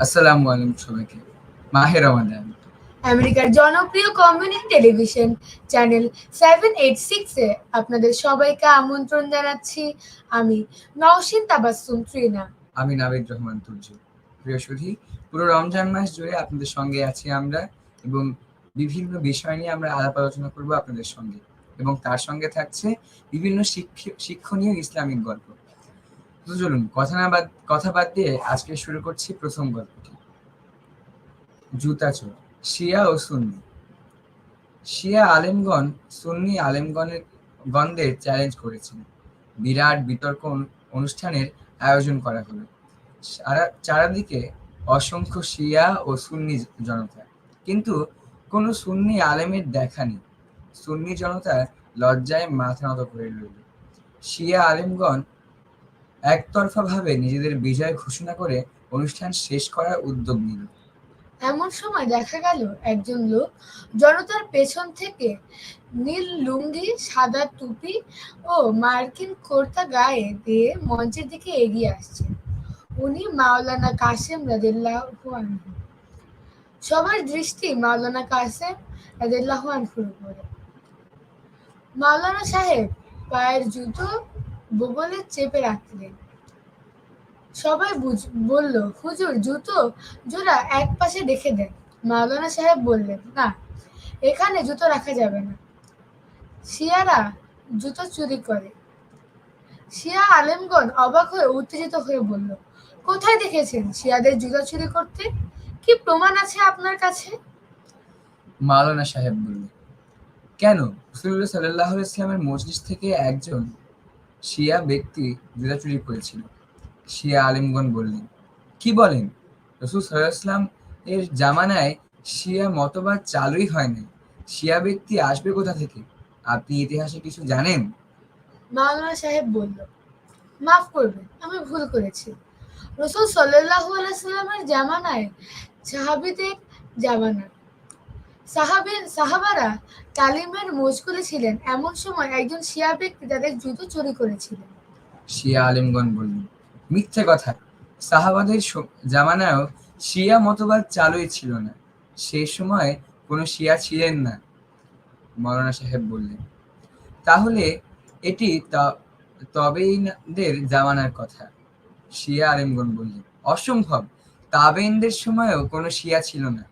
আসসালামু আলাইকুম সবাইকে। মাহে রমাদান। আমেরিকার জনপ্রিয় community television channel seven eight সিক্সে আপনাদের সবাইকে আমন্ত্রণ জানাচ্ছি। আমি নওশিন তাবাসসুম ত্রিনা। আমি নাবিদ রহমান তুর্য প্রিয় সুধী পুরো রমজান মাস জুড়ে আপনাদের সঙ্গে আছি আমরা এবং বিভিন্ন বিষয় নিয়ে আমরা আলাপ আলোচনা করব আপনাদের সঙ্গে এবং তার সঙ্গে থাকছে বিভিন্ন শিক্ষ- শিক্ষণীয় ইসলামিক গল্প। তো চলুন, কথা না বাদ, কথা বাদ দিয়ে আজকে শুরু করছি প্রথম গল্পটি। জুতা চোর, শিয়া ও সুন্নি। শিয়া আলেমগণ, সুন্নি আলেমগণের চ্যালেঞ্জ করেছেন বিরাট বিতর্ক অনুষ্ঠানের আয়োজন করা হলো। চারিদিকে অসংখ্য শিয়া ও সুন্নি জনতা। কিন্তু কোনো সুন্নি আলেমের দেখা নেই। সুন্নি জনতা লজ্জায় মাথা নত করে রইল। শিয়া আলেমগণ একতরফাভাবে নিজেদের বিজয় ঘোষণা করে অনুষ্ঠান শেষ করার উদ্যোগ নিল। এমন সময় দেখা গেল একজন লোক জনতার পেছন থেকে নীল লুঙ্গি, সাদা টুপি ও মার্কিন কোর্তা গায়ে দিয়ে মঞ্চের দিকে এগিয়ে আসছে। উনি মাওলানা কাসেম রাদিল্লাহু সবার দৃষ্টি মাওলানা কাসেম রাদিল্লাহু আনহুর উপরে। মাওলানা সাহেব পায়ের জুতো বগলে চেপে রাখলেন। সবাই বুঝ, বলল, হুজুর, জুতো জোড়া এক পাশে রেখে দেন। মাওলানা সাহেব বললেন, না, এখানে জুতো রাখা যাবে না। শিয়ারা জুতো চুরি করে। শিয়া আলেমগণ অবাক হয়ে উত্তেজিত হয়ে বলল, কোথায় দেখেছেন শিয়াদের জুতো চুরি করতে? কি প্রমাণ আছে আপনার কাছে? মাওলানা সাহেব বললেন, কেন? রসুল্লাহ সাল্লাহ ইসলামের মজলিস থেকে একজন শিয়া ব্যক্তি জুতা চুরি করেছিল। শিয়া আলিমগণ বললেন, কি বলেন? রসুল সাল্লাহ ইসলাম এর জামানায় শিয়া মতবাদ চালুই হয় না শিয়া ব্যক্তি আসবে কোথা থেকে? আপনি ইতিহাসে কিছু জানেন? মাওলানা সাহেব বলল, মাফ করবেন, আমি ভুল করেছি। রসুল সাল্লাহু আলাইসাল্লামের জামানায় সাহাবিদের জামানা সাহাবি, সাহাবারা তালিমের মজগুলে ছিলেন এমন সময় একজন শিয়া ব্যক্তি তাদের জুতো চুরি করেছিলেন। শিয়া আলিমগণ বললেন, মিথ্যে কথা। সাহাবাদের জামানায়ও শিয়া মতবাদ চালুই ছিল না। সেই সময় কোনো শিয়া ছিলেন না। মৌলানা সাহেব বললেন, তাহলে এটি তবেইনদের জামানার কথা। শিয়া আলিমগণ বললেন, অসম্ভব। তাবেইনদের সময়ও কোনো শিয়া ছিল না।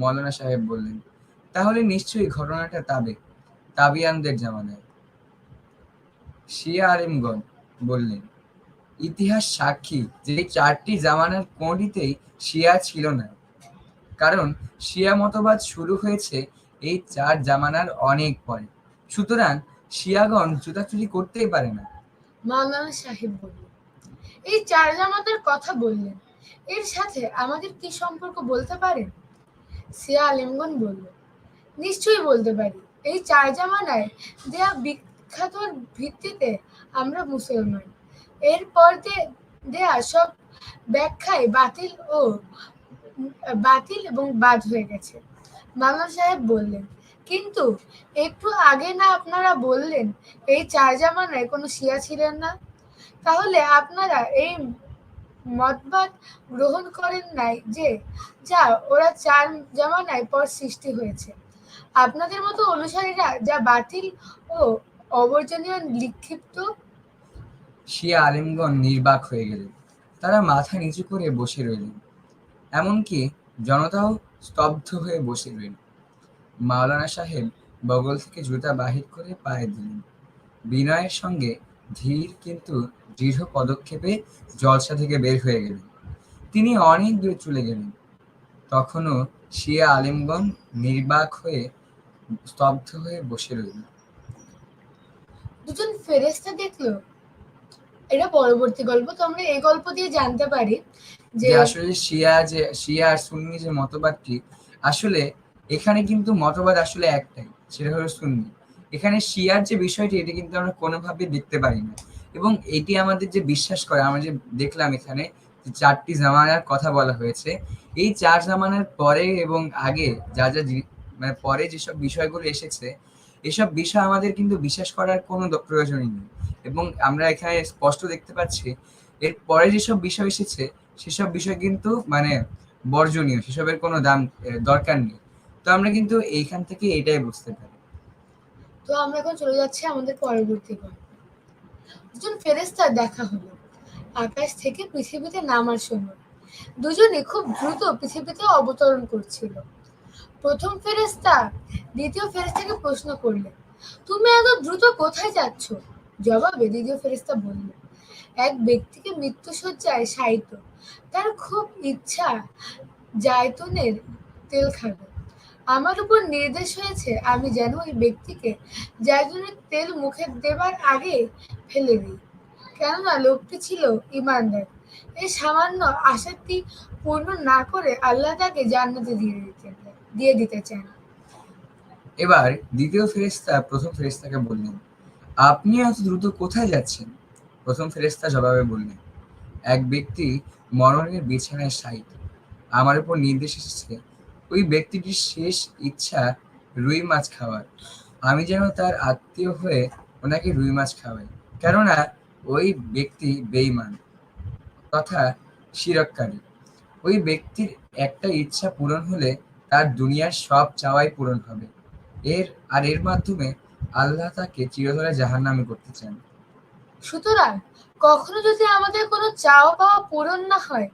মৌলানা সাহেব বললেন, তাহলে নিশ্চয়ই ঘটনাটা তাবে, তাবিয়ানদের জামানায়। শিয়া আলিমগণ বললেন, ইতিহাস সাক্ষী যে চারটি জামানার কোনটিতেই শিয়া ছিল না। কারণ শিয়া মতবাদ শুরু হয়েছে এই চার জামানার অনেক পরে। সুতরাং শিয়াগণ জুতা চুরি করতেই পারে না। মাওলানা সাহেব বললেন, এই চার জামাতের কথা বললেন। এর সাথে আমাদের কি সম্পর্ক বলতে পারেন? সিয়া আলিমগন বলল, নিশ্চয়ই বলতে পারি। এই চার জামানায় দেয়া বিখ্যাত ভিত্তিতে আমরা মুসলমান। এরপর দেয়া সব ব্যাখ্যায় বাতিল ও বাতিল এবং বাদ হয়ে গেছে। মামা সাহেব বললেন, কিন্তু একটু আগে না আপনারা বললেন এই চার জামানায় কোনো শিয়া ছিলেন না? তাহলে আপনারা এই মতবাদ গ্রহণ করেন নাই যে, যা ওরা চার জামানায় পর সৃষ্টি হয়েছে। আপনাদের মতো অনুসারীরা যা বাতিল ও অবর্জনীয় লিক্ষিপ্ত শিয়া আলিমগণ নির্বাক হয়ে গেলেন। তারা মাথা নিচু করে বসে রইলেন। এমনকি জনতাও স্তব্ধ হয়ে বসে রইল। মাওলানা সাহেব বগল থেকে জুতা বাহির করে পায়ে দিলেন। বিনয়ের সঙ্গে ধীর কিন্তু দৃঢ় পদক্ষেপে জলসা থেকে বের হয়ে গেলেন। তিনি অনেক দূরে চলে গেলেন। তখনও শিয়া আলিমগণ নির্বাক হয়ে স্তব্ধ হয়ে বসে রইল দুজন ফেরেস্তা দেখল। এটা পরবর্তী গল্প তো আমরা এই গল্প দিয়ে জানতে পারি যে আসলে শিয়া যে শিয়া আর সুন্নি যে মতবাদটি আসলে এখানে কিন্তু মতবাদ আসলে একটাই সেটা হলো সুন্নি। এখানে শিয়ার যে বিষয়টি এটা কিন্তু আমরা কোনোভাবে দেখতে পারি না। এবং এটি আমাদের যে বিশ্বাস করে, আমরা যে দেখলাম এখানে যে চারটি জামানার কথা বলা হয়েছে, এই চার জামানার পরে এবং আগে যা যা মানে পরে যেসব বিষয়গুলো এসেছে, এসব বিষয় আমাদের কিন্তু বিশ্বাস করার কোনো প্রয়োজনই নেই। এবং আমরা এখানে স্পষ্ট দেখতে পাচ্ছি, এর পরে যেসব বিষয় এসেছে, সেসব বিষয় কিন্তু মানে বর্জনীয়, সেসবের কোনো দাম দরকার নেই। তো আমরা কিন্তু এইখান থেকে এটাই বুঝতে পারি। তো আমরা এখন চলে যাচ্ছি আমাদের পরবর্তী গল্প দুজন ফেরেস্তার দেখা হলো। আকাশ থেকে পৃথিবীতে নামার সময়। দুজনে খুব দ্রুত পৃথিবীতে অবতরণ করছিল। প্রথম ফেরেস্তা দ্বিতীয় ফেরেস্তাকে প্রশ্ন করলেন, তুমি এত দ্রুত কোথায় যাচ্ছ? জবাবে দ্বিতীয় ফেরেস্তা বলল এক ব্যক্তিকে মৃত্যুসজ্জায় শায়িত। তার খুব ইচ্ছা জায়তুনের তেল খাবে। আমার উপর নির্দেশ হয়েছে আমি যেন ওই ব্যক্তিকে জায়তুনের তেল মুখে দেবার আগে ফেলে দিই। কেননা লোকটি ছিল ইমানদার। এই সামান্য আশাটি পূর্ণ না করে আল্লাহ তাকে জান্নাতে দিয়ে দিতে দিয়ে দিতে চান এবার দ্বিতীয় ফেরেশতা, প্রথম ফেরেস্তাকে বললেন, আপনি এত দ্রুত কোথায় যাচ্ছেন? প্রথম ফেরেশতা জবাবে বললেন, এক ব্যক্তি মরণের বিছানায় শায়িত। আমার উপর নির্দেশ এসেছে ওই ব্যক্তিটির শেষ ইচ্ছা রুই মাছ খাওয়ার। আমি যেন তার আত্মীয় হয়ে ওনাকে রুই মাছ খাওয়াই। কেননা, ওই ব্যক্তি বেইমান তথা শিরককারী ওই ব্যক্তির একটা ইচ্ছা পূরণ হলে তার দুনিয়ার সব চাওয়াই পূরণ হবে। এর, আর এর মাধ্যমে আল্লাহ তাকে চিরতরে জাহান্নামে করতে চান। সুতরাং, কখনো যদি আমাদের কোনো চাওয়া পাওয়া পূরণ না হয়,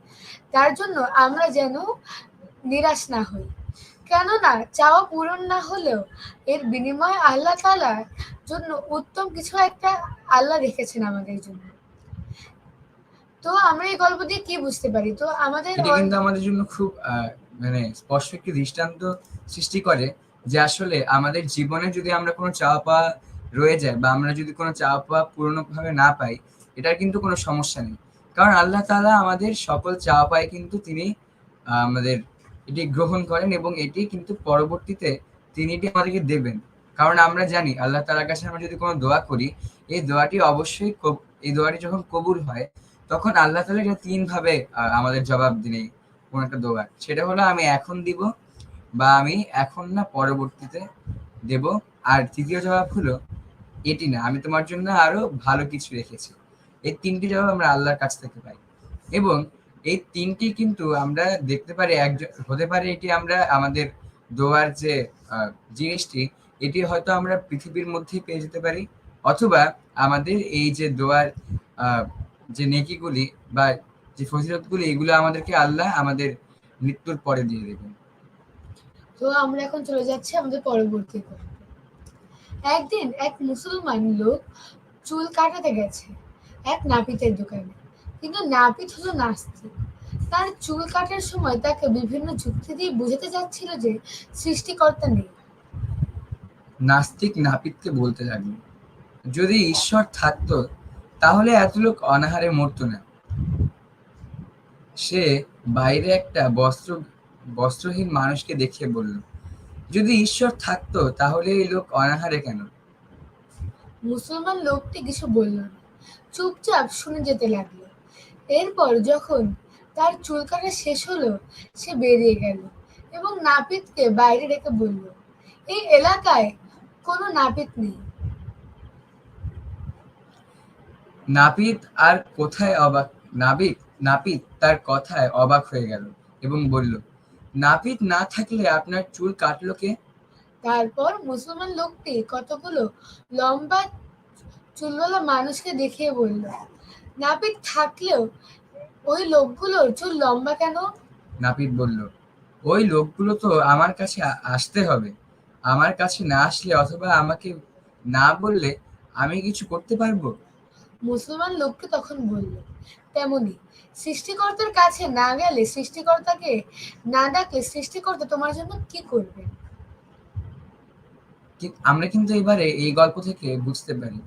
তার জন্য আমরা যেন নিরাশ না হই। কেননা চাওয়া পূরণ না হলেও এর বিনিময়ে আল্লাহ তালার জন্য উত্তম কিছু একটা আল্লাহ রেখেছেন আমাদের জন্য। তো আমরা এই গল্প দিয়ে কি বুঝতে পারি? তো আমাদের কিন্তু আমাদের জন্য খুব মানে স্পষ্ট একটি দৃষ্টান্ত সৃষ্টি করে যে আসলে আমাদের জীবনে যদি আমরা কোনো চাওয়া পাওয়া রয়ে যায় বা আমরা যদি কোনো চাওয়া পাওয়া পূর্ণভাবে না পাই, এটার কিন্তু কোনো সমস্যা নেই। কারণ আল্লাহ তালা আমাদের সকল চাওয়া পায় কিন্তু তিনি আমাদের এটি গ্রহণ করেন এবং এটি কিন্তু পরবর্তীতে তিনি এটি আমাদেরকে দেবেন। কারণ আমরা জানি, আল্লাহ তাআলার কাছে আমরা যদি কোনো দোয়া করি, এই দোয়াটি অবশ্যই এই দোয়াটি যখন কবুল হয়, তখন আল্লাহ তাআলা এটা তিনভাবে আমাদের জবাব দিনে কোন একটা দোয়া। সেটা হলো, আমি এখন দিব বা আমি এখন না, পরবর্তীতে দেব। আর তৃতীয় জবাব হলো, এটি না, আমি তোমার জন্য আরও ভালো কিছু রেখেছি। এই তিনটি জবাব আমরা আল্লাহর কাছ থেকে পাই। এবং এই তিনটি কিন্তু আমরা দেখতে পারি, একজন, হতে পারে এটি আমরা আমাদের দোয়ার যে জিনিসটি, এটি হয়তো আমরা পৃথিবীর মধ্যেই পেয়ে যেতে পারি। অথবা আমাদের এই যে দোয়ার যে নেকিগুলি বা যে ফজিলতগুলি, এগুলো আমাদেরকে আল্লাহ আমাদের মৃত্যুর পরে দিয়ে দেবেন। তো আমরা এখন চলে যাচ্ছি আমাদের পরবর্তী একদিন এক মুসলমান লোক চুল কাটাতে গেছে এক নাপিতের দোকানে। কিন্তু নাপিত হলো নাস্তিক তার চুল কাটার সময় তাকে বিভিন্ন যুক্তি দিয়ে বোঝাতে যাচ্ছিল যে সৃষ্টিকর্তা নেই। নাস্তিক নাপিতকে বলতে লাগল যদি ঈশ্বর থাকতো তাহলে এত লোক অনাহারে মরতো না। সে বাইরে একটা বস্ত্র বস্ত্রহীন মানুষকে দেখিয়ে বলল যদি ঈশ্বর থাকতো তাহলে এই লোক অনাহারে কেন? মুসলমান লোকটি কিছু বলল না। চুপচাপ শুনে যেতে লাগল। এরপর যখন তার চুল কাটা শেষ হলো সে বেরিয়ে গেল এবং নাপিতকে বাইরে রেখে বলল এই এলাকায় কোনো নাপিত নেই। নাপিত আর কোথায় অবাক? নাবিক নাপিত তার কথায় অবাক হয়ে গেল এবং বলল নাপিত না থাকলে আপনার চুল কাটলো কে? তারপর মুসলমান লোকটি কতগুলো লম্বা চুলওয়ালা মানুষকে দেখিয়ে বলল নাপিত থাকলেও ওই লোকগুলোর চুল লম্বা কেন? নাপিত বলল ওই লোকগুলো তো আমার কাছে আসতে হবে। আমার কাছে না আসলে অথবা আমাকে না বললে আমি কিছু করতে পারব? মুসলমান লোককে তখন বলল তেমনি সৃষ্টিকর্তার কাছে না গেলে সৃষ্টিকর্তাকে না ডাকলে সৃষ্টিকর্তা তোমার জন্য কি করবে? আমরা কিন্তু এবারে এই গল্প থেকে বুঝতে পারি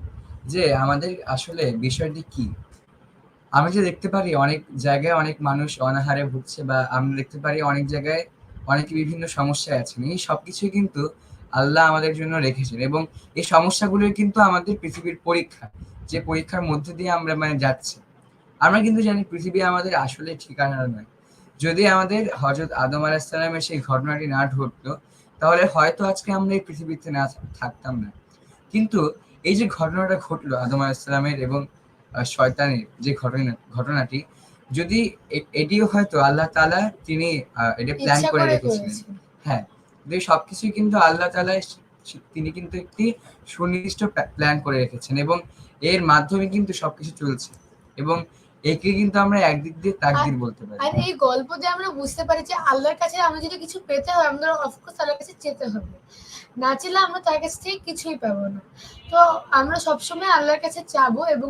যে আমাদের আসলে বিষয়টি কি। আমরা যে দেখতে পারি অনেক জায়গায় অনেক মানুষ অনাহারে ভুগছে বা আমরা দেখতে পারি অনেক জায়গায় অনেকে বিভিন্ন সমস্যায় আছেন। এই সবকিছুই কিন্তু আল্লাহ আমাদের জন্য রেখেছেন এবং এই সমস্যাগুলোই কিন্তু আমাদের পৃথিবীর পরীক্ষা, যে পরীক্ষার মধ্যে দিয়ে আমরা মানে যাচ্ছি। আমরা কিন্তু জানি পৃথিবী আমাদের আসলে ঠিকানা নয়। যদি আমাদের হজরত আদম আলাহিসাল্লামের সেই ঘটনাটি না ঘটতো, তাহলে হয়তো আজকে আমরা এই পৃথিবীতে না থাকতাম না। কিন্তু এই যে ঘটনাটা ঘটলো আদম আলাহিসাল্লামের এবং শয়তানের যে ঘটনা ঘটনাটি যদি এটিও হয়তো আল্লাহ তালা তিনি এটা প্ল্যান করে রেখেছিলেন। হ্যাঁ এই সবকিছুই কিন্তু আল্লাহ তালা তিনি কিন্তু একটি সুনির্দিষ্ট প্ল্যান করে রেখেছেন এবং এর মাধ্যমে কিন্তু সবকিছু চলছে এবং একে কিন্তু আমরা একদিক দিয়ে তাকদির বলতে পারি। আর এই গল্প দিয়ে আমরা বুঝতে পারি যে আল্লাহর কাছে আমরা যদি কিছু পেতে হয় আমাদের অফকোর্স আল্লাহর কাছে যেতে হবে। না চাইলে আমরা তার কাছ থেকে কিছুই পাবো না। তো আমরা সবসময় আল্লাহর কাছে চাবো এবং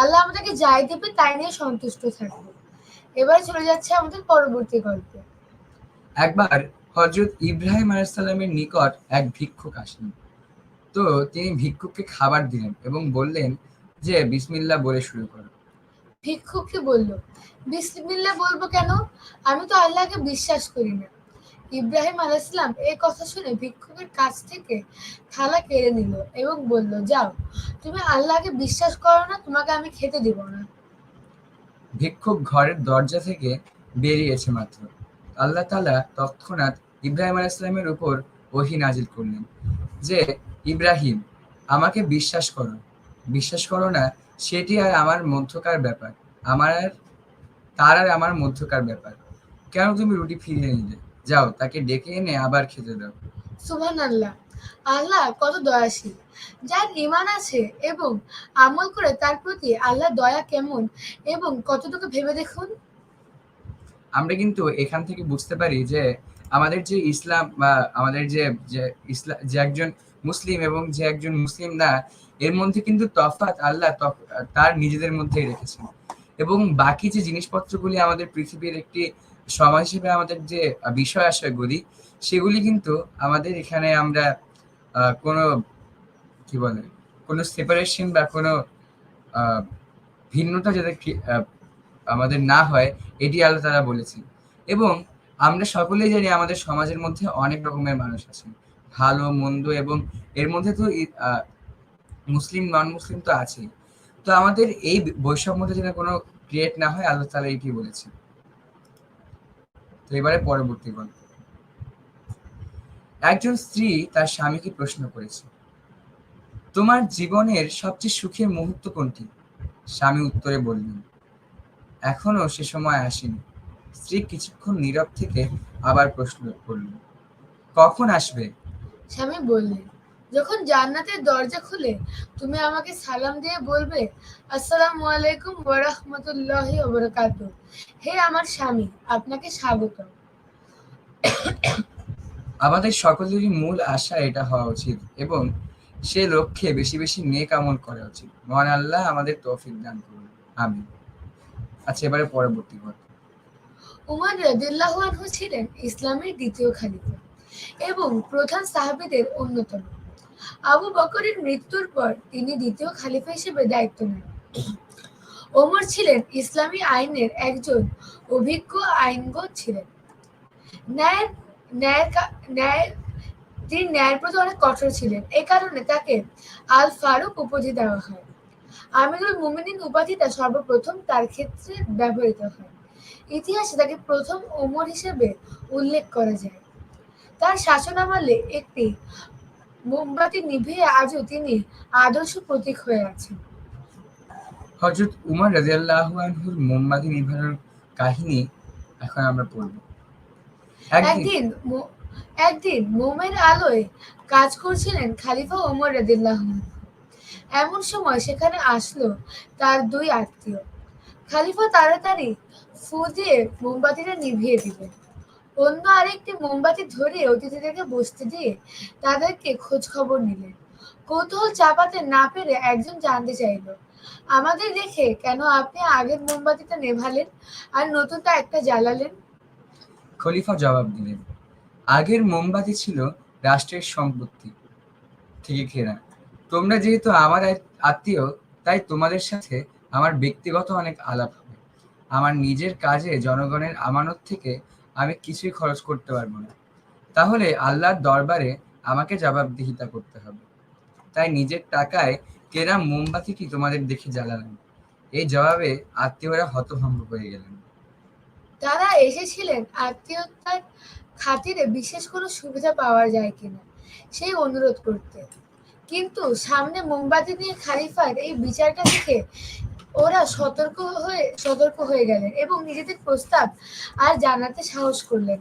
আল্লাহ আমাদেরকে যাই দেবে তাই নিয়ে সন্তুষ্ট থাকব। এবার চলে যাচ্ছে আমাদের পরবর্তী গল্পে। একবার হজরত ইব্রাহিম আলাইসাল্লামের নিকট এক ভিক্ষুক আসেন তো তিনি ভিক্ষুককে খাবার দিলেন এবং বললেন যে বিসমিল্লাহ বলে শুরু করো। ভিক্ষুককে বলল বিসমিল্লাহ বলব কেন? আমি তো আল্লাহকে বিশ্বাস করি না। ইব্রাহিম আলাইসলাম এই কথা শুনে ভিক্ষুকের কাছ থেকে থালা কেড়ে নিল এবং বলল, যাও, তুমি আল্লাহকে বিশ্বাস করো না, তোমাকে আমি খেতে দিব না। ভিক্ষুক ঘরের দরজা থেকে বেরিয়েছে মাত্র। আল্লাহ তালা তৎক্ষণাৎ ইব্রাহিম আলাইসাল্লামের উপর ওহী নাজিল করলেন যে, ইব্রাহিম, আমাকে বিশ্বাস করো। বিশ্বাস করো না সেটি আর আমার মধ্যকার ব্যাপার। আমার আর তার আর আমার মধ্যকার ব্যাপার। কেন তুমি রুটি ফিরিয়ে নিলে? যাও তাকে ডেকে এনে আবার খেতে দাও। সুবহান আল্লাহ আল্লাহ কত দয়াশীল। যার ইমান আছে এবং আমল করে তার প্রতি আল্লাহ দয়া কেমন এবং কতটুকু ভেবে দেখুন? আমরা কিন্তু এখান থেকে বুঝতে পারি যে আমাদের যে ইসলাম বা আমাদের যে যে ইসলাম যে একজন মুসলিম এবং যে একজন মুসলিম না এর মধ্যে কিন্তু তফাৎ আল্লাহ তার নিজেদের মধ্যেই রেখেছেন। এবং বাকি যে জিনিসপত্রগুলি আমাদের পৃথিবীর একটি সমাজ হিসেবে আমাদের যে বিষয় আশয়গুলি সেগুলি কিন্তু আমাদের এখানে আমরা কোনো, কি বলে, কোনো সেপারেশন বা কোনো ভিন্নতা যাতে আমাদের না হয়, এটি আল্লাহ তারা বলেছেন। এবং আমরা সকলেই জানি আমাদের সমাজের মধ্যে অনেক রকমের মানুষ আছেন। ভালো, মন্দ এবং এর মধ্যে তো মুসলিম নন মুসলিম তো আছেই। তো আমাদের এই বৈষম্যতা যেন কোনো ক্রিয়েট না হয়, আল্লাহ তালা এটি বলেছেন। তো এবারে পরবর্তী গল্প। একজন স্ত্রী তার স্বামীকে প্রশ্ন করেছে, তোমার জীবনের সবচেয়ে সুখের মুহূর্ত কোনটি? স্বামী উত্তরে বললেন এখনও সে সময় আসেনি। স্ত্রী কিছুক্ষণ নীরব থেকে আবার প্রশ্ন করলেন, কখন আসবে? স্বামী বললেন যখন জান্নাতের দরজা খুলে তুমি আমাকে সালাম দিয়ে বলবে আসসালামু আলাইকুম ওয়া রাহমাতুল্লাহি হে আমার স্বামী আপনাকে স্বাগত। আমাদের সকলেরই মূল আশা এটা হওয়া উচিত এবং সে লক্ষ্যে বেশি বেশি নেক আমল করা উচিত। মহান আল্লাহ আমাদের তৌফিক দান করুন। আমি আচ্ছা এবারে পরবর্তী গল্প উমর রাদিয়াল্লাহু আনহু ছিলেন ইসলামের দ্বিতীয় খলিফা এবং প্রধান সাহাবীদের অন্যতম। আবু বকরের মৃত্যুর পর তিনি দ্বিতীয় খলিফা হিসেবে দায়িত্ব নেন। ওমর ছিলেন ইসলামী আইনের একজন অভিজ্ঞ আইনজ্ঞ ছিলেন। ন্যায়ের কা- ন্যায়, তিনি ন্যায়ের প্রতি অনেক কঠোর ছিলেন। এ কারণে তাকে আল ফারুক উপাধি দেওয়া হয়। আমিরুল মুমিনিন উপাধিটা সর্বপ্রথম তার ক্ষেত্রে ব্যবহৃত হয়। ইতিহাসে তাকে প্রথম ওমর হিসেবে উল্লেখ করা যায়। তার শাসনামলে একটি মোমবাতি নিভিয়ে আজও তিনি আদর্শ প্রতীক হয়ে আছেন। হজরত উমর রাজিয়াল্লাহু আনহুর মোমবাতি নিভানোর কাহিনী এখন আমরা পড়ব। একদিন একদিন মোমের আলোয় কাজ করছিলেন খালিফা ওমর রাদিল্লাহ এমন সময় সেখানে আসলো তার দুই আত্মীয়। খালিফা তাড়াতাড়ি ফু দিয়ে মোমবাতিটা নিভিয়ে দিলেন। অন্য আরেকটি মোমবাতি ধরে অতিথিদেরকে বসতে দিয়ে তাদেরকে খোঁজ খবর নিলেন। কৌতূহল চাপাতে না পেরে একজন জানতে চাইলো, আমাদের দেখে কেন আপনি আগের মোমবাতিটা নেভালেন আর নতুনটা একটা জ্বালালেন? খলিফা জবাব দিলেন, আগের মোমবাতি ছিল রাষ্ট্রের সম্পত্তি থেকে ঘেরা। তোমরা যেহেতু আমার আত্মীয়, তাই তোমাদের সাথে আমার ব্যক্তিগত অনেক আলাপ হবে। আমার নিজের কাজে জনগণের আমানত থেকে আমি কিছুই খরচ করতে পারব না। তাহলে আল্লাহর দরবারে আমাকে জবাবদিহিতা করতে হবে। তাই নিজের টাকায় কেনা মোমবাতিটি তোমাদের দেখে জ্বালালাম। এই জবাবে আত্মীয়রা হতভম্ব হয়ে গেলেন। তারা এসেছিলেন আত্মীয়তার খাতিরে বিশেষ কোনো সুবিধা পাওয়া যায় কিনা, সেই অনুরোধ করতে। কিন্তু সামনে মোমবাতি নিয়ে খালিফার এই বিচারটা দেখে ওরা সতর্ক হয়ে সতর্ক হয়ে গেলেন এবং নিজেদের প্রস্তাব আর জানাতে সাহস করলেন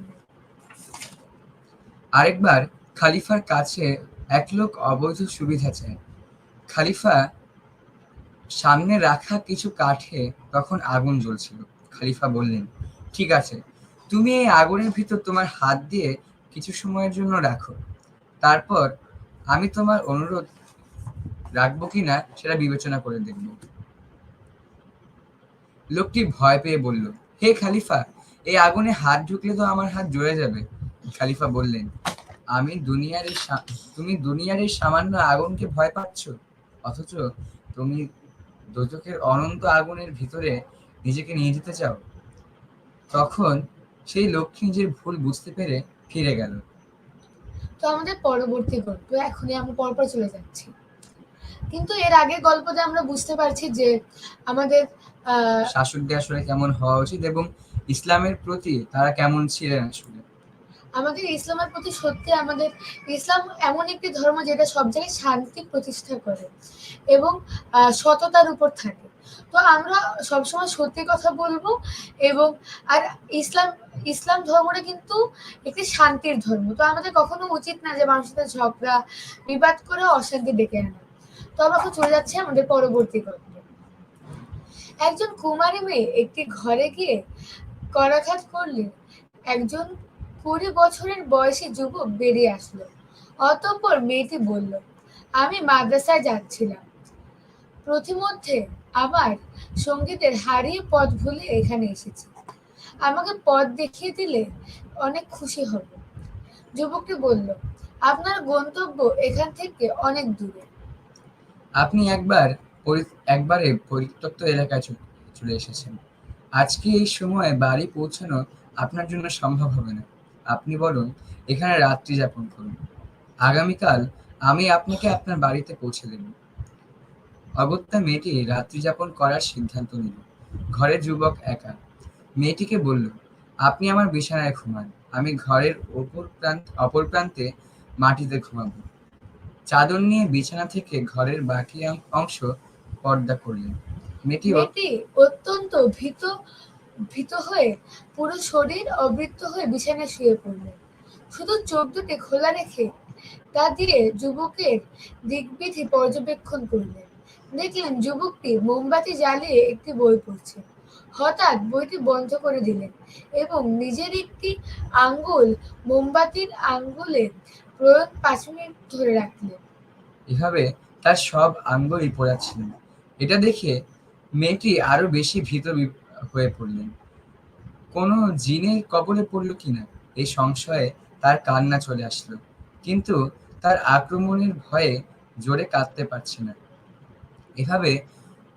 আরেকবার খালিফার কাছে এক লোক অবৈধ সুবিধা চায়। খালিফা সামনে রাখা কিছু কাঠে তখন আগুন জ্বলছিল। খালিফা বললেন, ঠিক আছে, তুমি এই আগুনের ভিতর তোমার হাত দিয়ে কিছু সময়ের জন্য রাখো। তারপর আমি তোমার অনুরোধ রাখব কিনা সেটা বিবেচনা করে দেখব। লোকটি ভয় পেয়ে বলল, হে খালিফা, এই আগুনে হাত ঢুকলে তো আমার হাত জ্বলে যাবে। খালিফা বললেন, আমি দুনিয়ার এই তুমি দুনিয়ার এই সামান্য আগুনকে ভয় পাচ্ছ? অথচ তুমি দোজকের অনন্ত আগুনের ভিতরে নিজেকে নিয়ে যেতে চাও? তখন সেই লক্ষ্মী নিজের ভুল বুঝতে পেরে ফিরে গেল। তো আমাদের পরবর্তী গল্প, এখনই আমরা পরপর চলে যাচ্ছি। কিন্তু এর আগের গল্পতে আমরা বুঝতে পারছি যে আমাদের শাসকদের আসলে কেমন হওয়া উচিত এবং ইসলামের প্রতি তারা কেমন ছিলেন আসলে? আমাদের ইসলামের প্রতি সত্যি আমাদের ইসলাম এমন একটি ধর্ম যেটা সব জায়গায় শান্তি প্রতিষ্ঠা করে এবং সততার উপর থাকে। তো আমরা সবসময় সত্যি কথা বলব এবং আর ইসলাম ইসলাম ধর্মটা কিন্তু একটি শান্তির ধর্ম। তো আমাদের কখনো উচিত না যে মানুষের ঝগড়া বিবাদ করে অশান্তি ডেকে আনা। তো আমরা এখন চলে যাচ্ছি আমাদের পরবর্তী গল্পে। একজন কুমারী মেয়ে একটি ঘরে গিয়ে করাঘাত করলে একজন কুড়ি বছরের বয়সী যুবক বেরিয়ে আসলো। অতঃপর মেয়েটি বলল, আমি মাদ্রাসায় যাচ্ছিলাম। প্রতিমধ্যে আমার সঙ্গীতের হারিয়ে পথ ভুলে এখানে এসেছি। আমাকে পথ দেখিয়ে দিলে অনেক খুশি হব। যুবকটি বলল, আপনার গন্তব্য এখান থেকে অনেক দূরে। আপনি একবার একবারে পরিত্যক্ত এলাকায় চলে এসেছেন। আজকে এই সময়ে বাড়ি পৌঁছানো আপনার জন্য সম্ভব হবে না। আপনি বলুন এখানে রাত্রি যাপন করুন। আগামীকাল আমি আপনাকে আপনার বাড়িতে পৌঁছে দেব। অগত্যা মেয়েটি রাত্রি যাপন করার সিদ্ধান্ত নিল। ঘরের যুবক একা। মেয়েটিকে বলল, আপনি আমার বিছানায় ঘুমান। আমি ঘরের ওপর প্রান্ত অপর প্রান্তে মাটিতে ঘুমাবো। চাদর নিয়ে বিছানা থেকে ঘরের বাকি অংশ পর্দা করলেন। মেয়েটি অত্যন্ত ভীত ভীত হয়ে পুরো শরীর অবৃত্ত হয়ে বিছানায় শুয়ে শুধু চোখ দুটি খোলা রেখে তা দিয়ে যুবকের দিকবিধি পর্যবেক্ষণ করলেন। দেখলেন যুবকটি মোমবাতি জ্বালিয়ে একটি বই পড়ছে। হঠাৎ বইটি বন্ধ করে দিলেন এবং নিজের একটি আঙ্গুল, মোমবাতির আঙ্গুলে প্রয়োগ পাঁচ ধরে রাখলেন এভাবে তার সব আঙ্গুলই পোড়াচ্ছিলেন। এটা দেখে মেয়েটি আরও বেশি ভীত হয়ে পড়লেন। কোনো কবলে কিনা? এই সংশয়ে তার কান্না চলে আসলো। কিন্তু তার আক্রমণের ভয়ে জোরে কাঁদতে পারছে না। এভাবে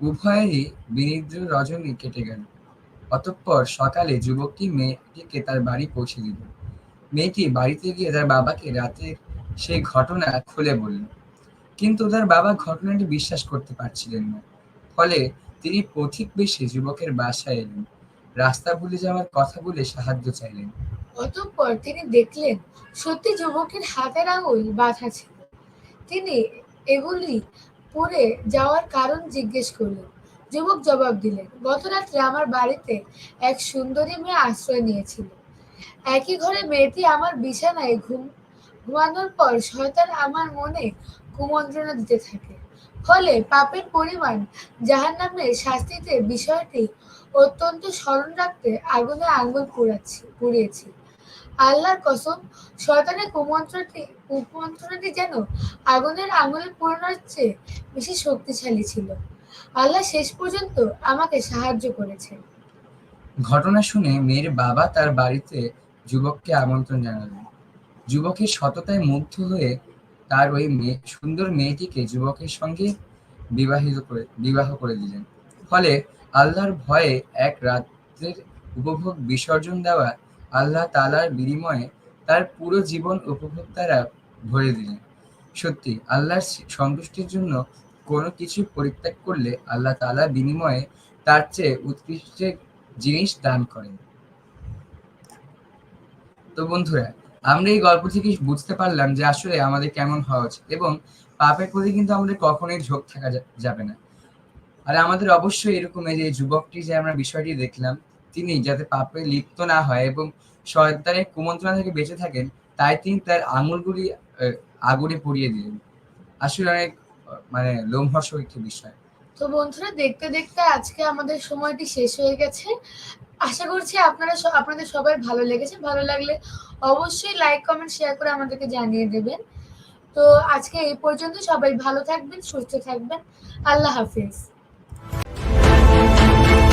উভয়েরই বিনিদ্র রজনী কেটে গেল। অতঃপর সকালে যুবকটি মেয়েটিকে তার বাড়ি পৌঁছে দিল। মেয়েটি বাড়িতে গিয়ে তার বাবাকে রাতের সেই ঘটনা খুলে বলল। কিন্তু তার বাবা ঘটনাটি বিশ্বাস করতে পারছিলেন না। ফলে তিনি পথিক বেশে যুবকের বাসায় এলেন। রাস্তা ভুলে যাওয়ার কথা বলে সাহায্য চাইলেন। অতঃপর তিনি দেখলেন, সত্যি যুবকের হাতের আঙুল বাঁধা ছিল। তিনি এগুলি পরে যাওয়ার কারণ জিজ্ঞেস করলেন। যুবক জবাব দিলেন গত রাত্রে আমার বাড়িতে এক সুন্দরী মেয়ে আশ্রয় নিয়েছিল। একই ঘরে মেয়েটি আমার বিছানায় ঘুম, ঘুমানোর পর শয়তান আমার মনে কুমন্ত্রণা দিতে থাকে। ফলে পাপের পরিমাণ জাহান্নামের শাস্তিতে বিষয়টি অত্যন্ত স্মরণ রাখতে আগুনে আঙ্গুল পুড়াচ্ছি, পুড়িয়েছি। আল্লাহর কসম, শয়তানের কুমন্ত্রটি কুমন্ত্রণাটি যেন আগুনের আঙুলে পুরানোর চেয়ে বেশি শক্তিশালী ছিল। আল্লাহ শেষ পর্যন্ত আমাকে সাহায্য করেছেন। ঘটনা শুনে মেয়ের বাবা তার বাড়িতে যুবককে আমন্ত্রণ জানালেন। যুবকের সততায় মুগ্ধ হয়ে তার ওই মেয়ে, সুন্দর মেয়েটিকে যুবকের সঙ্গে বিবাহিত করে, বিবাহ করে দিলেন। ফলে আল্লাহর ভয়ে এক রাত্রের উপভোগ বিসর্জন দেওয়া আল্লাহ তালার বিনিময়ে তার পুরো জীবন উপভোগ দ্বারা ভরে দিলেন। সত্যি, আল্লাহর সন্তুষ্টির জন্য কোনো কিছু পরিত্যাগ করলে আল্লাহ তালা বিনিময়ে তার চেয়ে উৎকৃষ্ট জিনিস দান করেন। তো বন্ধুরা, আমরা এই গল্প থেকে বুঝতে পারলাম যে আসলে আমাদের কেমন হওয়া উচিত এবং পাপের প্রতি কিন্তু আমাদের কখনোই ঝোঁক থাকা যাবে না। আর আমাদের অবশ্যই এরকম যে যুবকটি যে আমরা বিষয়টি দেখলাম, তিনি যাতে পাপে লিপ্ত না হয় এবং শয়তানের কুমন্ত্রণা থেকে বেঁচে থাকেন, তাই তিনি তার আঙুলগুলি আগুনে পুড়িয়ে দিলেন। আসলে অনেক মানে লোমহর্ষক একটি বিষয়। তো বন্ধুরা, দেখতে দেখতে আজকে আমাদের সময়টি শেষ হয়ে গেছে। আশা করছি আপনারা আপনাদের সবাই ভালো লেগেছে। ভালো লাগলে অবশ্যই লাইক কমেন্ট শেয়ার করে আমাদেরকে জানিয়ে দেবেন। তো আজকে এই পর্যন্ত সবাই ভালো থাকবেন, সুস্থ থাকবেন। আল্লাহ হাফিজ।